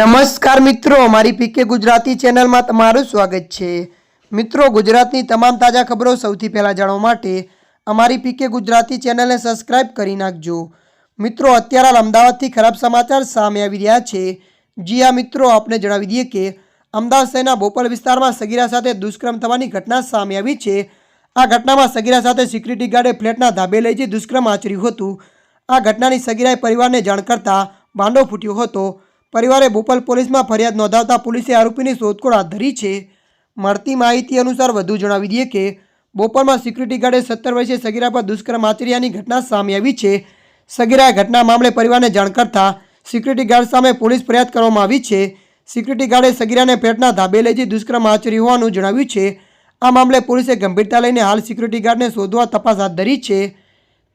નમસ્કાર મિત્રો મારી પીકે ગુજરાતી ચેનલમાં તમારું સ્વાગત છે. મિત્રો, ગુજરાતની તમામ તાજા ખબરો સૌથી પહેલાં જાણવા માટે અમારી પીકે ગુજરાતી ચેનલને સબસ્ક્રાઇબ કરી નાખજો. મિત્રો, અત્યારે હાલ અમદાવાદથી ખરાબ સમાચાર સામે આવી રહ્યા છે. જી આ મિત્રો, આપને જણાવી દઈએ કે અમદાવાદ શહેરના બોપલ વિસ્તારમાં સગીરા સાથે દુષ્કર્મ થવાની ઘટના સામે આવી છે. આ ઘટનામાં સગીરા સાથે સિક્યુરિટી ગાર્ડે ફ્લેટના ધાબે લઈ જઈ દુષ્કર્મ આચર્યું હતું. આ ઘટનાની સગીરાએ પરિવારને જાણ કરતાં ભાંડો ફૂટ્યો હતો. પરિવારે બોપલ પોલીસમાં ફરિયાદ નોંધાવતા પોલીસે આરોપીની શોધખોળ હાથ ધરી છે. મળતી માહિતી અનુસાર વધુ જણાવી દઈએ કે, બોપલમાં સિક્યુરિટી ગાર્ડે સત્તર વર્ષે સગીરા પર દુષ્કર્મ આચર્યાની ઘટના સામે આવી છે. સગીરાએ ઘટના મામલે પરિવારને જાણ કરતા સિક્યુરિટી ગાર્ડ સામે પોલીસ ફરિયાદ કરવામાં આવી છે. સિક્યુરિટી ગાર્ડે સગીરાને પેટના ધાબે લઈ જઈ દુષ્કર્મ આચર્યું હોવાનું જણાવ્યું છે. આ મામલે પોલીસે ગંભીરતા લઈને હાલ સિક્યુરિટી ગાર્ડને શોધવા તપાસ હાથ ધરી છે.